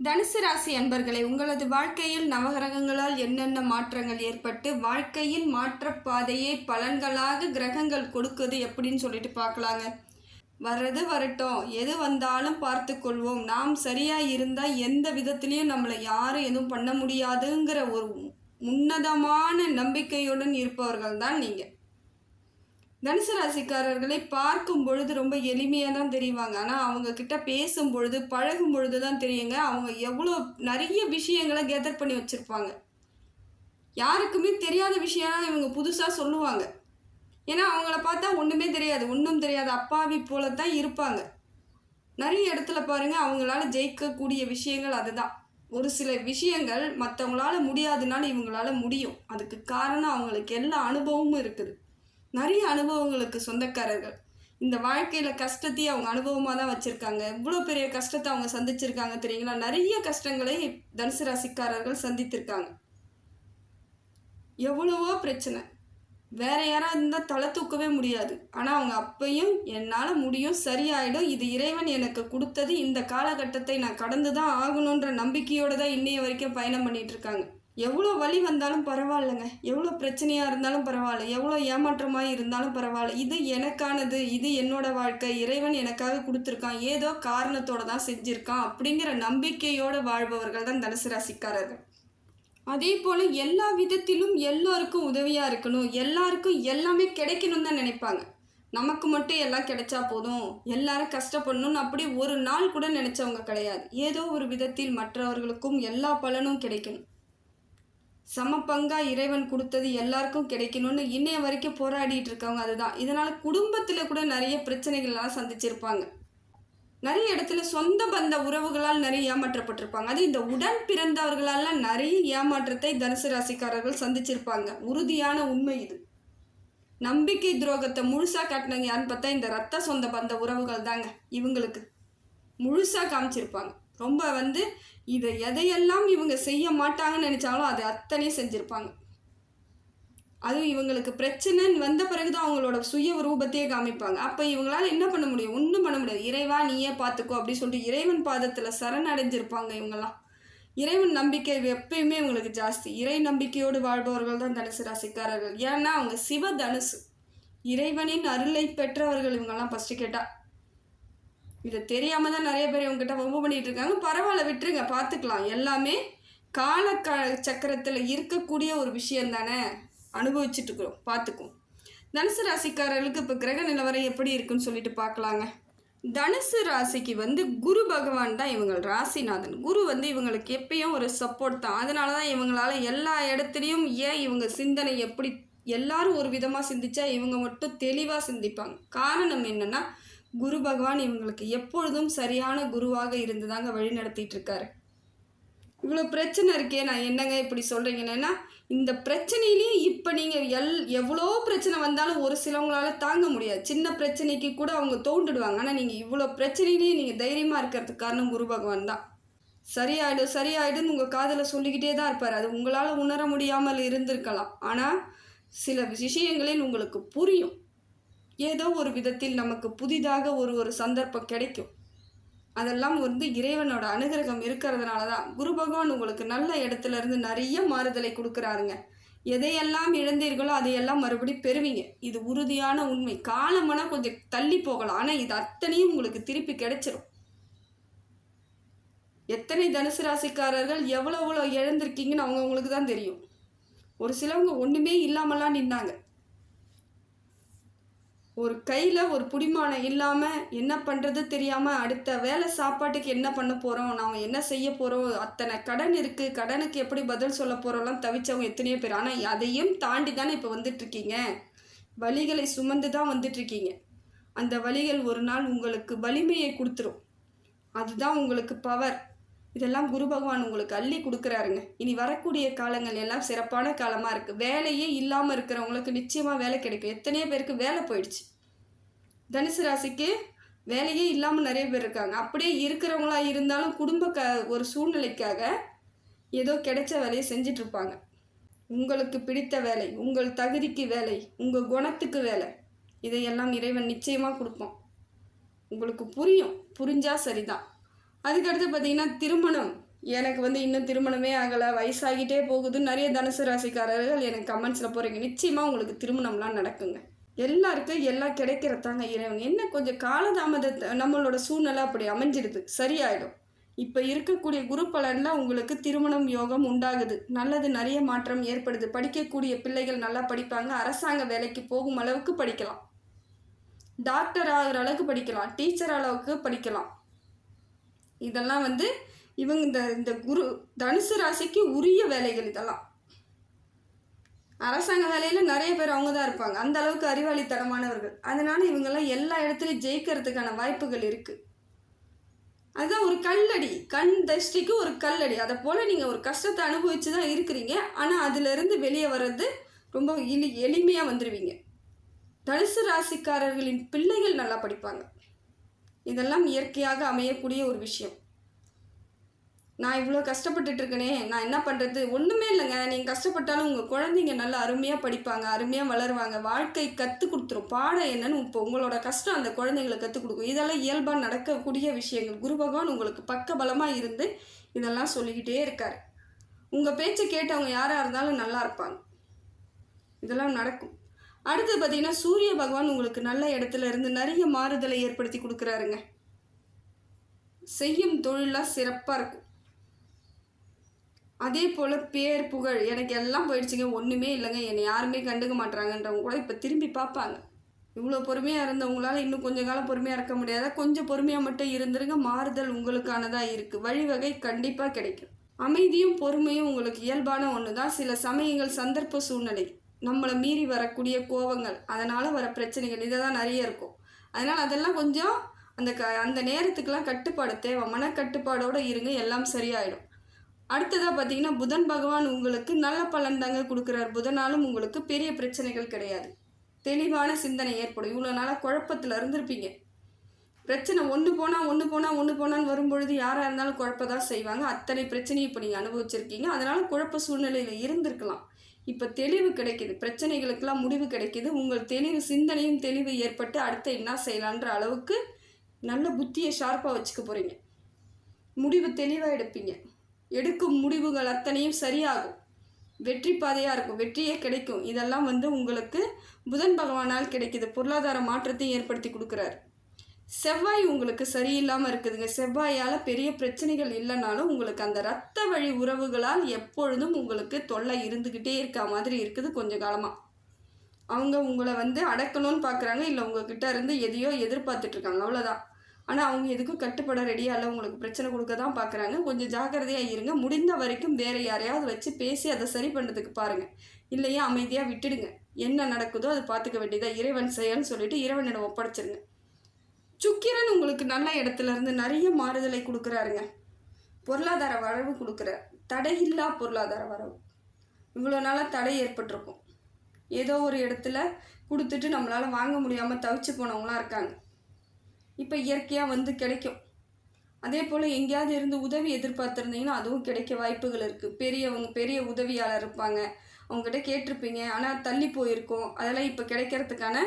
தனுசு ராசி அன்பர்களே உங்களது வாழ்க்கையில் நவகிரகங்களால் என்னென்ன மாற்றங்கள் ஏற்பட்டு வாழ்க்கையின் மாற்றப்பாதையை பலன்களாக கிரகங்கள் கொடுக்குது எப்படின்னு சொல்லிட்டு பார்க்கலாங்க. வர்றது வரட்டும். எது வந்தாலும் பார்த்து கொள்வோம். நாம் சரியாக இருந்தால் எந்த விதத்துலேயும் நம்மளை யாரும் எதுவும் பண்ண முடியாதுங்கிற ஒரு உன்னதமான நம்பிக்கையுடன் இருப்பவர்கள் தான் நீங்கள் தனுசு ராசிக்காரர்களை பார்க்கும் பொழுது ரொம்ப எளிமையாக தான் தெரிவாங்க. ஆனால் அவங்க கிட்ட பேசும் பொழுது பழகும் பொழுது தான் தெரியுங்க. அவங்க எவ்வளோ நிறைய விஷயங்களை கெதர் பண்ணி வச்சுருப்பாங்க. யாருக்குமே தெரியாத விஷயம்லாம் இவங்க புதுசாக சொல்லுவாங்க. ஏன்னா அவங்கள பார்த்தா ஒன்றுமே தெரியாது. ஒன்றும் தெரியாது அப்பாவி போல தான் இருப்பாங்க. நிறைய இடத்துல பாருங்கள் அவங்களால ஜெயிக்கக்கூடிய விஷயங்கள் அதுதான். ஒரு சில விஷயங்கள் மற்றவங்களால முடியாதுனாலும் இவங்களால முடியும். அதுக்கு காரணம் அவங்களுக்கு எல்லா அனுபவமும் இருக்குது. நிறைய அனுபவங்களுக்கு சொந்தக்காரர்கள். இந்த வாழ்க்கையில் கஷ்டத்தையும் அவங்க அனுபவமாக தான் வச்சுருக்காங்க. இவ்வளோ பெரிய கஷ்டத்தை அவங்க சந்திச்சிருக்காங்க தெரியுங்களா? நிறைய கஷ்டங்களை தனுசு ராசிக்காரர்கள் சந்தித்திருக்காங்க. எவ்வளவோ பிரச்சனை. வேற யாராவது இருந்தால் தலை தூக்கவே முடியாது. ஆனால் அவங்க அப்பையும் என்னால் முடியும் சரியாயிடும். இது இறைவன் எனக்கு கொடுத்தது இந்த காலகட்டத்தை நான் கடந்து தான் ஆகணுன்ற நம்பிக்கையோடு தான் இன்னைய வரைக்கும் பயணம் பண்ணிகிட்ருக்காங்க இருக்காங்க. எவ்வளோ வழி வந்தாலும் பரவாயில்லைங்க. எவ்வளோ பிரச்சனையாக இருந்தாலும் பரவாயில்ல. எவ்வளோ ஏமாற்றமாக இருந்தாலும் பரவாயில்ல. இது எனக்கானது. இது என்னோட வாழ்க்கை. இறைவன் எனக்காக கொடுத்துருக்கான். ஏதோ காரணத்தோட தான் செஞ்சுருக்கான் அப்படிங்கிற நம்பிக்கையோடு வாழ்பவர்கள் தான் தனுசு ராசிக்காரர்கள். அதே போல் எல்லா விதத்திலும் எல்லோருக்கும் உதவியாக இருக்கணும். எல்லாருக்கும் எல்லாமே கிடைக்கணும் தான் நினைப்பாங்க. நமக்கு மட்டும் எல்லாம் கிடைச்சா போதும். எல்லாரும் கஷ்டப்படணும்னு அப்படி ஒரு நாள் கூட நினச்சவங்க கிடையாது. ஏதோ ஒரு விதத்தில் மற்றவர்களுக்கும் எல்லா பலனும் கிடைக்கணும். சம பங்கா இறைவன் கொடுத்தது எல்லாருக்கும் கிடைக்கணும்னு இன்னைய வரைக்கும் போராடிட்டு இருக்கவங்க அதுதான். இதனால் குடும்பத்தில் கூட நிறைய பிரச்சனைகள்லாம் சந்திச்சிருப்பாங்க. நிறைய இடத்துல சொந்த பந்த உறவுகளால் நிறைய ஏமாற்றப்பட்டிருப்பாங்க. அது இந்த உடன் பிறந்தவர்களால் நிறைய ஏமாற்றத்தை தனுசு ராசிக்காரர்கள் சந்திச்சிருப்பாங்க. உறுதியான உண்மை இது. நம்பிக்கை துரோகத்தை முழுசாக காட்டினவங்க யாருன்னு பார்த்தா இந்த ரத்த சொந்த பந்த உறவுகள் தாங்க இவங்களுக்கு. முழுசாக காமிச்சிருப்பாங்க. ரொம்ப வந்து இதை எதையெல்லாம் இவங்க செய்ய மாட்டாங்கன்னு நினச்சாலும் அதை அத்தனையும் செஞ்சுருப்பாங்க. அதுவும் இவங்களுக்கு பிரச்சனைன்னு வந்த பிறகு தான் அவங்களோட சுய ரூபத்தையே காமிப்பாங்க. அப்போ இவங்களால என்ன பண்ண முடியும்? ஒன்றும் பண்ண முடியாது. இறைவா நீயே பார்த்துக்கோ அப்படின்னு சொல்லிட்டு இறைவன் பாதத்தில் சரணடைஞ்சிருப்பாங்க இவங்கெல்லாம். இறைவன் நம்பிக்கை எப்பயுமே இவங்களுக்கு ஜாஸ்தி. இறை நம்பிக்கையோடு வாழ்பவர்கள் தான் தனுசு ராசிக்காரர்கள். ஏன்னா அவங்க சிவ தனுசு. இறைவனின் அருளை பெற்றவர்கள் இவங்கெல்லாம் ஃபஸ்ட்டு கேட்டால் இதை தெரியாமல் தான் நிறைய பேர் இவங்ககிட்ட வம்பு பண்ணிகிட்டு இருக்காங்க. பரவாயில்ல விட்டுருங்க பார்த்துக்கலாம் எல்லாமே கால க சக்கரத்தில் இருக்கக்கூடிய ஒரு விஷயம் தானே? அனுபவிச்சுட்டு இருக்கிறோம் பார்த்துக்குவோம் தனுசு ராசிக்காரர்களுக்கு இப்போ கிரக நிலவரம் எப்படி இருக்குன்னு சொல்லிட்டு பார்க்கலாங்க தனுசு ராசிக்கு வந்து குரு பகவான் தான் இவங்க ராசிநாதன். குரு வந்து இவங்களுக்கு எப்பயும் ஒரு சப்போர்ட் தான். அதனால தான் இவங்களால எல்லா இடத்துலையும் ஏன் இவங்க சிந்தனை எப்படி எல்லாரும் ஒரு விதமாக சிந்திச்சா இவங்க மட்டும் தெளிவாக சிந்திப்பாங்க. காரணம் என்னென்னா குரு பகவான் இவங்களுக்கு எப்பொழுதும் சரியான குருவாக இருந்து தாங்க வழி நடத்திட்டு இருக்காரு. இவ்வளோ பிரச்சனை இருக்கே நான் என்னங்க இப்படி சொல்கிறீங்கன்னா இந்த பிரச்சனையிலேயே இப்போ நீங்கள் எல் எவ்வளோ பிரச்சனை வந்தாலும் ஒரு சிலவங்களால் தாங்க முடியாது. சின்ன பிரச்சனைக்கு கூட அவங்க தோண்டுடுவாங்க. ஆனால் நீங்கள் இவ்வளோ பிரச்சனையிலேயே நீங்கள் தைரியமாக இருக்கிறதுக்கு காரணம் குரு பகவான் தான். சரியாயிடும் சரியாயிடுன்னு உங்கள் காதில் சொல்லிக்கிட்டே தான் இருப்பார். அது உங்களால் உணர முடியாமல் இருந்திருக்கலாம். ஆனால் சில விஷயங்களில் உங்களுக்கு புரியும். ஏதோ ஒரு விதத்தில் நமக்கு புதிதாக ஒரு ஒரு சந்தர்ப்பம் கிடைக்கும். அதெல்லாம் வந்து இறைவனோட அனுகிரகம் இருக்கிறதுனால தான். குரு பகவான் உங்களுக்கு நல்ல இடத்துல இருந்து நிறைய மாறுதலை கொடுக்குறாருங்க. எதையெல்லாம் இழந்தீர்களோ அதையெல்லாம் மறுபடி பெறுவீங்க. இது உறுதியான உண்மை. காலமான கொஞ்சம் தள்ளி போகலாம். ஆனால் இது அத்தனையும் உங்களுக்கு திருப்பி கிடைச்சிரும். எத்தனை தனுசு ராசிக்காரர்கள் எவ்வளோ எவ்வளோ இழந்திருக்கீங்கன்னு அவங்கவுங்களுக்கு தான் தெரியும். ஒரு சிலவங்க ஒன்றுமே இல்லாமலாம் நின்னாங்க. ஒரு கையில் ஒரு புடிமானம் இல்லாமல் என்ன பண்ணுறது தெரியாமல் அடுத்த வேலை சாப்பாட்டுக்கு என்ன பண்ண போகிறோம் நாம் என்ன செய்ய போகிறோம் அத்தனை கடன் இருக்குது கடனுக்கு எப்படி பதில் சொல்ல போகிறோம்லாம் தவிச்சவங்க எத்தனையோ பேர். ஆனால் அதையும் தாண்டி தானே இப்போ வந்துட்டுருக்கீங்க. வழிகளை சுமந்து தான் வந்துட்டுருக்கீங்க. அந்த வழிகள் ஒரு நாள் உங்களுக்கு வலிமையை கொடுத்துரும். அதுதான் உங்களுக்கு பவர் இதெல்லாம் குரு பகவான் உங்களுக்கு அள்ளி கொடுக்குறாருங்க. இனி வரக்கூடிய காலங்கள் எல்லாம் சிறப்பான காலமாக இருக்குது வேலையே இல்லாமல் இருக்கிறவங்களுக்கு நிச்சயமாக வேலை கிடைக்கும். எத்தனையோ பேருக்கு வேலை போயிடுச்சு. தனுசு ராசிக்கு வேலையே இல்லாமல் நிறைய பேர் இருக்காங்க. அப்படியே இருக்கிறவங்களா இருந்தாலும் குடும்ப க ஒரு சூழ்நிலைக்காக ஏதோ கிடைச்ச வேலையை செஞ்சிட்ருப்பாங்க உங்களுக்கு பிடித்த வேலை உங்கள் தகுதிக்கு வேலை உங்கள் குணத்துக்கு வேலை இதையெல்லாம் இறைவன் நிச்சயமாக கொடுப்போம் உங்களுக்கு புரியும். புரிஞ்சால் சரிதான். அதுக்கடுத்து பார்த்தீங்கன்னா திருமணம். எனக்கு வந்து இன்னும் திருமணமே ஆகலை. வயசாகிட்டே போகுது. நிறைய தனுசு ராசிக்காரர்கள் எனக்கு கமெண்ட்ஸில் போகிறீங்க நிச்சயமாக உங்களுக்கு திருமணம்லாம் நடக்குங்க. எல்லாருக்கும் எல்லாம் கிடைக்கிறதாங்க இறைவன். என்ன கொஞ்சம் காலதாமதத்தை நம்மளோட சூழ்நிலை அப்படி அமைஞ்சிடுது. சரியாயிடும். இப்போ இருக்கக்கூடிய குரு பலனில் உங்களுக்கு திருமணம் யோகம் உண்டாகுது. நல்லது நிறைய மாற்றம் ஏற்படுது. படிக்கக்கூடிய பிள்ளைகள் நல்லா படிப்பாங்க. அரசாங்க வேலைக்கு போகும் அளவுக்கு படிக்கலாம். டாக்டர் ஆகிற அளவுக்கு படிக்கலாம். டீச்சர் அளவுக்கு படிக்கலாம். இதெல்லாம் வந்து இவங்க இந்த இந்த குரு தனுசு ராசிக்கு உரிய வேலைகள் இதெல்லாம். அரசாங்க வேலையில் நிறைய பேர் அவங்க தான் இருப்பாங்க. அந்த அளவுக்கு அறிவாளித்தனமானவர்கள். அதனால இவங்கெல்லாம் எல்லா இடத்துலையும் ஜெயிக்கிறதுக்கான வாய்ப்புகள் இருக்குது அதுதான் ஒரு கல்லடி. கண் தஷ்டிக்கு ஒரு கல்லடி. அதை போல் நீங்கள் ஒரு கஷ்டத்தை அனுபவித்து தான் இருக்கிறீங்க. ஆனால் அதிலிருந்து வெளியே வர்றது ரொம்ப எளி எளிமையாக வந்துடுவீங்க தனுசு ராசிக்காரர்களின் பிள்ளைகள் நல்லா படிப்பாங்க. இதெல்லாம் இயற்கையாக அமையக்கூடிய ஒரு விஷயம். நான் இவ்வளோ கஷ்டப்பட்டுட்டு இருக்கனே நான் என்ன பண்ணுறது ஒன்றுமே இல்லைங்க. நீங்கள் கஷ்டப்பட்டாலும் உங்கள் குழந்தைங்க நல்லா அருமையாக படிப்பாங்க அருமையாக வளருவாங்க. வாழ்க்கை கற்றுக் கொடுத்துரும். பாடம் என்னன்னு இப்போ உங்களோட கஷ்டம் அந்த குழந்தைங்களுக்கு கற்றுக் கொடுக்கும். இதெல்லாம் இயல்பாக நடக்கக்கூடிய விஷயங்கள். குரு பகவான் உங்களுக்கு பக்க பலமாக இருந்து இதெல்லாம் சொல்லிக்கிட்டே இருக்கார். உங்கள் பேச்சை கேட்டவங்க யாராக இருந்தாலும் நல்லா இருப்பாங்க. இதெல்லாம் நடக்கும். அடுத்து பார்த்தீங்கன்னா சூரிய பகவான் உங்களுக்கு நல்ல இடத்துல இருந்து நிறைய மாறுதலை ஏற்படுத்தி கொடுக்குறாருங்க. செய்யும் தொழிலாக சிறப்பாக இருக்கும். அதே போல் பேர் புகழ் எனக்கு எல்லாம் போயிடுச்சுங்க. ஒன்றுமே இல்லைங்க. என்னை யாருமே கண்டுக்க மாட்டாங்கன்றவங்க கூட இப்போ திரும்பி பார்ப்பாங்க. இவ்வளோ பொறுமையாக இருந்தவங்களால இன்னும் கொஞ்சம் காலம் பொறுமையாக இருக்க முடியாத? கொஞ்சம் பொறுமையாக மட்டும் இருந்துருங்க. மாறுதல் உங்களுக்கானதாக இருக்குது வழிவகை கண்டிப்பாக கிடைக்கும். அமைதியும் பொறுமையும் உங்களுக்கு இயல்பான ஒன்று தான் சில சமயங்கள் சந்தர்ப்ப சூழ்நிலை. நம்மளை மீறி வரக்கூடிய கோவங்கள் அதனால் வர பிரச்சனைகள் இதை தான் நிறைய இருக்கும். அதனால் அதெல்லாம் கொஞ்சம் அந்த க அந்த நேரத்துக்கெலாம் கட்டுப்பாடு தேவை. மனக்கட்டுப்பாடோடு இருங்க எல்லாம் சரியாயிடும். அடுத்ததாக பார்த்தீங்கன்னா புதன் பகவான் உங்களுக்கு நல்ல பலன் தாங்க கொடுக்குறார். புதனாலும் உங்களுக்கு பெரிய பிரச்சனைகள் கிடையாது. தெளிவான சிந்தனை ஏற்படும். இவ்வளோ நாளாக குழப்பத்தில் இருந்திருப்பீங்க. பிரச்சனை ஒன்று போனால் ஒன்று போனால் ஒன்று போனான்னு வரும்பொழுது யாராக இருந்தாலும் குழப்பதான் செய்வாங்க. அத்தனை பிரச்சனையும் இப்போ நீங்கள் அனுபவிச்சிருக்கீங்க. அதனால் குழப்ப சூழ்நிலையில் இருந்திருக்கலாம். இப்போ தெளிவு கிடைக்கிது. பிரச்சனைகளுக்கெல்லாம் முடிவு கிடைக்கிது. உங்கள் தெளிவு சிந்தனையும் தெளிவு ஏற்பட்டு அடுத்து என்ன செய்யலான்ற அளவுக்கு நல்ல புத்தியை ஷார்ப்பாக வச்சுக்க போகிறீங்க முடிவு தெளிவாக எடுப்பீங்க. எடுக்கும் முடிவுகள் அத்தனையும் சரியாகும். வெற்றி பாதையாக இருக்கும். வெற்றியே கிடைக்கும். இதெல்லாம் வந்து உங்களுக்கு புதன் பகவானால் கிடைக்கிது. பொருளாதார மாற்றத்தையும் ஏற்படுத்தி கொடுக்குறாரு. செவ்வாய் உங்களுக்கு சரியில்லாமல் இருக்குதுங்க. செவ்வாயால் பெரிய பிரச்சனைகள் இல்லைனாலும் உங்களுக்கு அந்த ரத்த வழி உறவுகளால் எப்பொழுதும் உங்களுக்கு தொல்லை இருந்துக்கிட்டே இருக்க மாதிரி இருக்குது கொஞ்சம் காலமாக அவங்க உங்களை வந்து அடக்கணும்னு பார்க்குறாங்க இல்லை உங்ககிட்ட இருந்து எதையோ எதிர்பார்த்துட்ருக்காங்க அவ்வளோதான் ஆனால் அவங்க எதுக்கும் கட்டுப்பட ரெடியாக இல்லை. உங்களுக்கு பிரச்சனை கொடுக்க தான் பார்க்குறாங்க கொஞ்சம் ஜாக்கிரதையாக இருங்க. முடிந்த வரைக்கும் வேறு யாரையாவது வச்சு பேசி அதை சரி பண்ணுறதுக்கு பாருங்கள் இல்லையா அமைதியாக விட்டுடுங்க. என்ன நடக்குதோ அதை பார்த்துக்க வேண்டியதாக இறைவன் செயல்னு சொல்லிவிட்டு இறைவனிடம் ஒப்படைச்சிருங்க. சுக்கிரன் உங்களுக்கு நல்ல இடத்துல இருந்து நிறைய மாறுதலை கொடுக்குறாருங்க. பொருளாதார வரவு கொடுக்குறார் தடையில்லா பொருளாதார வரவு. இவ்வளோ நாளாக தடை ஏற்பட்டிருக்கும். ஏதோ ஒரு இடத்துல கொடுத்துட்டு நம்மளால் வாங்க முடியாமல் தவிச்சு போனவங்களாம் இருக்காங்க. இப்போ இயற்கையாக வந்து கிடைக்கும். அதே போல் எங்கேயாவது இருந்து உதவி எதிர்பார்த்துருந்தீங்கன்னா அதுவும் கிடைக்க வாய்ப்புகள் இருக்குது பெரியவங்க பெரிய உதவியாளர் இருப்பாங்க. அவங்ககிட்ட கேட்டிருப்பீங்க. ஆனால் தள்ளி போயிருக்கோம். அதெல்லாம் இப்போ கிடைக்கிறதுக்கான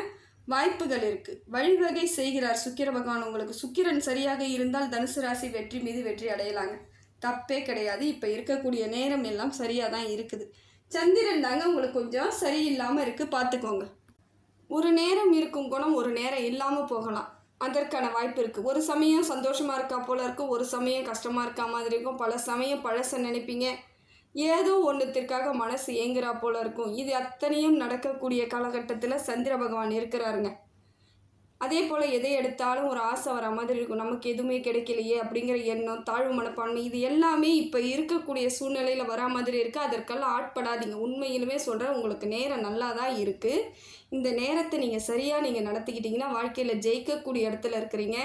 வாய்ப்புகள் இருக்குது வழிவகை செய்கிறார் சுக்கிர பகவான். உங்களுக்கு சுக்கிரன் சரியாக இருந்தால் தனுசு ராசி வெற்றி மீது வெற்றி அடையலாங்க. தப்பே கிடையாது. இப்போ இருக்கக்கூடிய நேரம் எல்லாம் சரியாக தான் இருக்குது. சந்திரன் தாங்க உங்களுக்கு கொஞ்சம் சரியில்லாமல் இருக்குது பார்த்துக்கோங்க ஒரு நேரம் இருக்கும் குணம் ஒரு நேரம் இல்லாமல் போகலாம். அதற்கான வாய்ப்பு இருக்குது ஒரு சமயம் சந்தோஷமாக இருக்கா போல இருக்கும். ஒரு சமயம் கஷ்டமாக இருக்கா மாதிரி இருக்கும். பல சமயம் பழச நினைப்பீங்க. ஏதோ ஒன்றுத்திற்காக மனசு ஏங்குறா போல இருக்கும். இது அத்தனையும் நடக்கக்கூடிய காலகட்டத்தில் சந்திர பகவான் இருக்கிறாருங்க. அதே போல் எதை எடுத்தாலும் ஒரு ஆசை வர மாதிரி இருக்கும். நமக்கு எதுவுமே கிடைக்கலையே அப்படிங்கிற எண்ணம் தாழ்வு மனப்பான்மை இது எல்லாமே இப்போ இருக்கக்கூடிய சூழ்நிலையில் வரா மாதிரி இருக்குது அதற்கெல்லாம் ஆட்படாதீங்க. உண்மையிலுமே சொல்கிறேன் உங்களுக்கு நேரம் நல்லா தான் இருக்குது இந்த நேரத்தை நீங்கள் சரியாக நீங்கள் நடத்திக்கிட்டிங்கன்னா வாழ்க்கையில் ஜெயிக்கக்கூடிய இடத்துல இருக்கிறீங்க.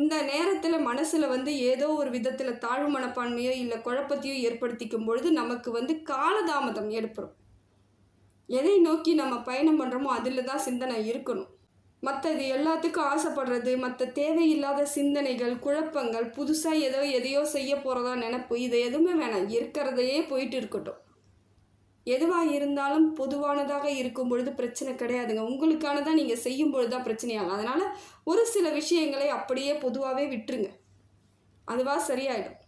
இந்த நேரத்தில் மனசில் வந்து ஏதோ ஒரு விதத்தில் தாழ்வு மனப்பான்மையோ இல்லை குழப்பத்தையோ ஏற்படுத்திக்கும் பொழுது நமக்கு வந்து காலதாமதம் ஏற்படும். எதை நோக்கி நம்ம பயணம் பண்ணுறோமோ அதில் தான் சிந்தனை இருக்கணும். மற்றது எல்லாத்துக்கும் ஆசைப்படுறது மற்ற தேவையில்லாத சிந்தனைகள் குழப்பங்கள் புதுசாக ஏதோ எதையோ செய்ய போகிறதா நினப்பு இது எதுவுமே வேணாம். இருக்கிறதையே போயிட்டு இருக்கட்டும். எதுவாக இருந்தாலும் பொதுவானதாக இருக்கும் பொழுது பிரச்சனை கிடையாதுங்க. உங்களுக்கானதாக நீங்கள் செய்யும் பொழுது தான் பிரச்சனையாகும். அதனால் ஒரு சில விஷயங்களை அப்படியே பொதுவாகவே விட்டுருங்க. அதுவாக சரியாயிடும்.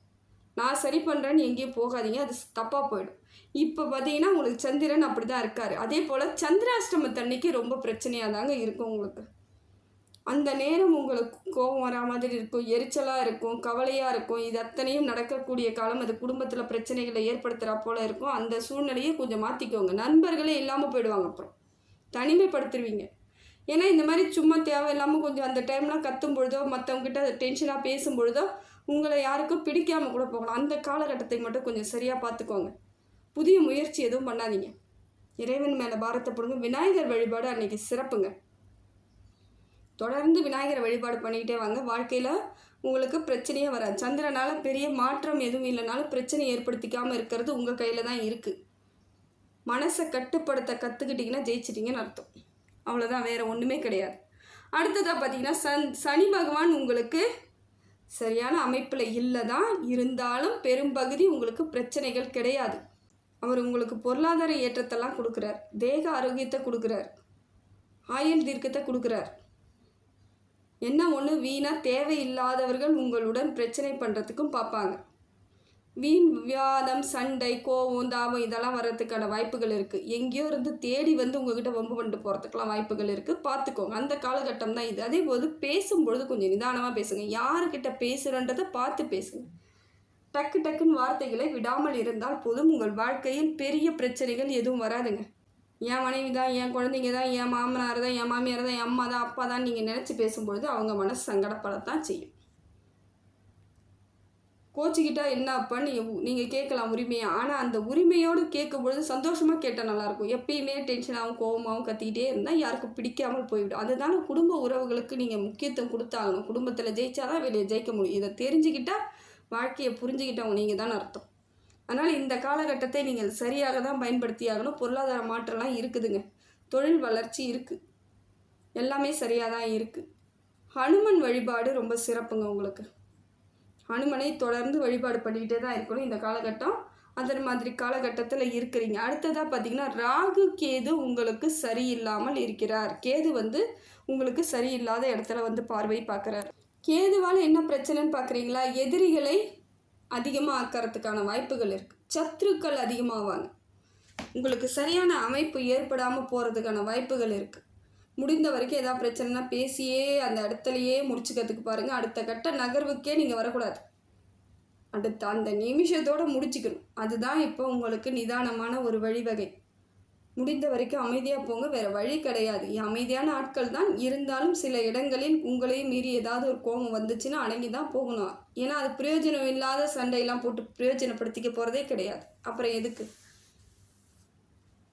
நான் சரி பண்ணுறேன்னு எங்கேயும் போகாதீங்க. அது தப்பாக போயிடும். இப்போ பார்த்தீங்கன்னா உங்களுக்கு சந்திரன் அப்படி தான் இருக்கார். அதே போல் சந்திராஷ்டமத்தன்னைக்கு ரொம்ப பிரச்சனையாக தாங்க இருக்கும் உங்களுக்கு. அந்த நேரம் உங்களுக்கு கோபம் வரா மாதிரி இருக்கும் எரிச்சலாக இருக்கும் கவலையாக இருக்கும். இது அத்தனையும் நடக்கக்கூடிய காலம். அது குடும்பத்தில் பிரச்சனைகளை ஏற்படுத்துகிறா போல இருக்கும். அந்த சூழ்நிலையை கொஞ்சம் மாற்றிக்கோங்க நண்பர்களே இல்லாமல் போயிடுவாங்க அப்புறம். தனிமைப்படுத்துருவீங்க. ஏன்னா இந்த மாதிரி சும்மா தேவையில்லாமல் கொஞ்சம் அந்த டைம்லாம் கத்தும் பொழுதோ மற்றவங்ககிட்ட டென்ஷனாக பேசும் பொழுதோ உங்களை யாருக்கும் பிடிக்காமல் கூட போகலாம். அந்த காலகட்டத்தை மட்டும் கொஞ்சம் சரியாக பார்த்துக்கோங்க புதிய முயற்சி எதுவும் பண்ணாதீங்க. இறைவன் மேலே பாரத்தை போடுங்க. விநாயகர் வழிபாடு அன்றைக்கி சிறப்புங்க. தொடர்ந்து விநாயகரை வழிபாடு பண்ணிக்கிட்டே வாங்க. வாழ்க்கையில் உங்களுக்கு பிரச்சனையே வராது. சந்திரனால் பெரிய மாற்றம் எதுவும் இல்லைனாலும் பிரச்சனை ஏற்படுத்திக்காமல் இருக்கிறது உங்கள் கையில் தான் இருக்குது மனசை கட்டுப்படுத்த கற்றுக்கிட்டிங்கன்னா ஜெயிச்சிட்டிங்கன்னு அர்த்தம். அவ்வளோதான் வேறு ஒன்றுமே கிடையாது. அடுத்ததாக பார்த்தீங்கன்னா சன் சனி பகவான் உங்களுக்கு சரியான அமைப்பில் இல்லை தான் இருந்தாலும் பெரும்பகுதி உங்களுக்கு பிரச்சனைகள் கிடையாது. அவர் உங்களுக்கு பொருளாதார ஏற்றத்தெல்லாம் கொடுக்குறார். தேக ஆரோக்கியத்தை கொடுக்குறார். ஆயுள் தீர்க்கத்தை கொடுக்குறார். என்ன ஒன்று வீணாக தேவையில்லாதவர்கள் உங்களுடன் பிரச்சனை பண்ணுறதுக்கும் பார்ப்பாங்க. வீண் வியாதம் சண்டை கோவம் தாபம் இதெல்லாம் வர்றதுக்கான வாய்ப்புகள் இருக்குது எங்கேயோ இருந்து தேடி வந்து உங்ககிட்ட வம்பு பண்ணிட்டு போகிறதுக்கெலாம் வாய்ப்புகள் இருக்குது பார்த்துக்கோங்க. அந்த காலகட்டம் தான் இது. அதே போது பேசும்பொழுது கொஞ்சம் நிதானமாக பேசுங்க. யாருக்கிட்ட பேசுகிறன்றதை பார்த்து பேசுங்க. டக்கு டக்குன்னு வார்த்தைகளை விடாமல் இருந்தால் போதும். உங்கள் வாழ்க்கையில் பெரிய பிரச்சனைகள் எதுவும் வராதுங்க. என் மனைவி தான் என் குழந்தைங்க தான் என் மாமனார் தான் என் மாமியார் தான் என் அம்மா தான் அப்பா தான் நீங்கள் நினச்சி பேசும்பொழுது அவங்க மனசு சங்கடப்படத்தான் செய்யும். கோச்சிக்கிட்டா என்ன அப்பான்னு நீங்கள் கேட்கலாம் உரிமையாக ஆனால் அந்த உரிமையோடு கேட்கும் பொழுது சந்தோஷமாக கேட்டால் நல்லாயிருக்கும் எப்பயுமே டென்ஷனாகவும் கோவமாகவும் கத்திக்கிட்டே இருந்தால் யாருக்கும் பிடிக்காமல் போய்விடும். அதனால குடும்ப உறவுகளுக்கு நீங்கள் முக்கியத்துவம் கொடுத்தாகணும். குடும்பத்தில் ஜெயிச்சாதான் வெளியே ஜெயிக்க முடியும். இதை தெரிஞ்சுக்கிட்டால் வாழ்க்கையை புரிஞ்சுக்கிட்டவங்க நீங்கள் தான் அர்த்தம். அதனால் இந்த காலகட்டத்தை நீங்கள் சரியாக தான் பயன்படுத்தி ஆகணும். பொருளாதார மாற்றம்லாம் இருக்குதுங்க. தொழில் வளர்ச்சி இருக்குது எல்லாமே சரியாக தான் இருக்குது ஹனுமன் வழிபாடு ரொம்ப சிறப்புங்க உங்களுக்கு. ஹனுமனை தொடர்ந்து வழிபாடு பண்ணிக்கிட்டே தான் இருக்கணும் இந்த காலகட்டம். அந்த மாதிரி காலகட்டத்தில் இருக்கிறீங்க. அடுத்ததாக பார்த்தீங்கன்னா ராகு கேது உங்களுக்கு சரியில்லாமல் இருக்கிறார். கேது வந்து உங்களுக்கு சரியில்லாத இடத்துல வந்து பார்வை பார்க்குறார். கேதுவால் என்ன பிரச்சனைன்னு பார்க்குறீங்களா எதிரிகளை அதிகமாக ஆக்கிறதுக்கான வாய்ப்புகள் இருக்குது சத்ருக்கள் அதிகமாவாங்க. உங்களுக்கு சரியான அமைப்பு ஏற்படாமல் போகிறதுக்கான வாய்ப்புகள் இருக்குது முடிந்த வரைக்கும் எதாவது பிரச்சனைனா பேசியே அந்த இடத்துலையே முடிச்சுக்கிறதுக்கு பாருங்கள் அடுத்த கட்ட நகர்வுக்கே நீங்கள் வரக்கூடாது. அடுத்த அந்த நிமிஷத்தோடு முடிச்சுக்கணும். அதுதான் இப்போ உங்களுக்கு நிதானமான ஒரு வழிவகை. முடிந்த வரைக்கும் அமைதியாக போங்க வேறு வழி கிடையாது. அமைதியான ஆட்கள் தான் இருந்தாலும் சில இடங்களில் உங்களையும் மீறி ஏதாவது ஒரு கோபம் வந்துச்சுன்னா அடங்கி தான் போகணும். ஏன்னா அது பிரயோஜனம் இல்லாத சண்டையெல்லாம் போட்டு பிரயோஜனப்படுத்திக்க போகிறதே கிடையாது. அப்புறம் எதுக்கு?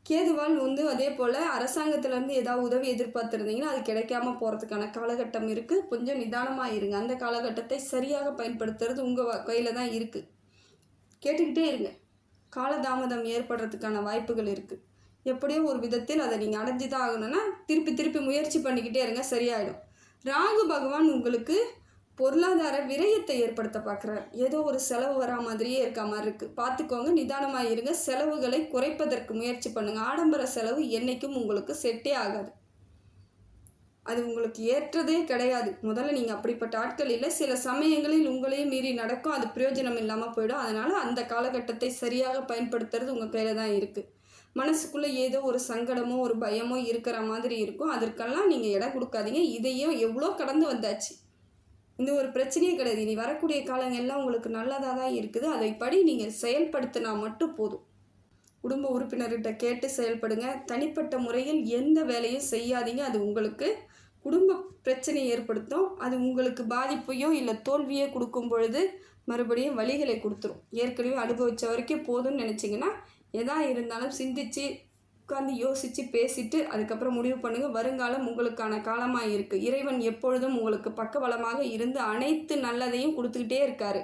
கேதுவால் வந்து அதே போல் அரசாங்கத்திலேருந்து ஏதாவது உதவி எதிர்பார்த்துருந்தீங்கன்னா அது கிடைக்காம போகிறதுக்கான காலகட்டம் இருக்குது கொஞ்சம் நிதானமாக இருங்க. அந்த காலகட்டத்தை சரியாக பயன்படுத்துறது உங்கள் கையில் தான் இருக்குது கேட்டுக்கிட்டே இருங்க. காலதாமதம் ஏற்படுறதுக்கான வாய்ப்புகள் இருக்குது எப்படியோ ஒரு விதத்தில் அதை நீங்கள் அடைஞ்சு தான் ஆகணும்னா திருப்பி திருப்பி முயற்சி பண்ணிக்கிட்டே இருங்க சரியாயிடும். ராகு பகவான் உங்களுக்கு பொருளாதார விரயத்தை ஏற்படுத்த பார்க்குறார். ஏதோ ஒரு செலவு வரா மாதிரியே இருக்க மாதிரி இருக்குது பார்த்துக்கோங்க நிதானமாக இருங்க. செலவுகளை குறைப்பதற்கு முயற்சி பண்ணுங்கள் ஆடம்பர செலவு என்றைக்கும் உங்களுக்கு செட்டே ஆகாது. அது உங்களுக்கு ஏற்றதே கிடையாது. முதல்ல நீங்கள் அப்படிப்பட்ட ஆட்கள் இல்லை. சில சமயங்களில் உங்களையும் மீறி நடக்கும். அது பிரயோஜனம் இல்லாமல் போயிடும். அதனால் அந்த காலகட்டத்தை சரியாக பயன்படுத்துறது உங்கள் கையில் தான் இருக்குது மனசுக்குள்ளே ஏதோ ஒரு சங்கடமோ ஒரு பயமோ இருக்கிற மாதிரி இருக்கும். அதற்கெல்லாம் நீங்கள் இடம் கொடுக்காதீங்க. இதையும் எவ்வளோ கடந்து வந்தாச்சு. இந்த ஒரு பிரச்சனையே கிடையாது. இனி வரக்கூடிய காலங்கள்லாம் உங்களுக்கு நல்லதாக தான் இருக்குது. அதைப்படி நீங்கள் செயல்படுத்தினா மட்டும் போதும். குடும்ப உறுப்பினர்கிட்ட கேட்டு செயல்படுங்க. தனிப்பட்ட முறையில் எந்த வேலையும் செய்யாதீங்க. அது உங்களுக்கு குடும்ப பிரச்சனையை ஏற்படுத்தும். அது உங்களுக்கு பாதிப்பையோ இல்லை தோல்வியோ கொடுக்கும் பொழுது மறுபடியும் வழிகளை கொடுத்துரும். ஏற்கனவே அனுபவித்த வரைக்கும் போதும்னு நினச்சிங்கன்னா எதா இருந்தாலும் சிந்திச்சு உட்காந்து யோசித்து பேசிட்டு அதுக்கப்புறம் முடிவு பண்ணுங்கள் வருங்காலம் உங்களுக்கான காலமாக இருக்குது இறைவன் எப்பொழுதும் உங்களுக்கு பக்கபலமாக இருந்து அனைத்து நல்லதையும் கொடுத்துக்கிட்டே இருக்காரு.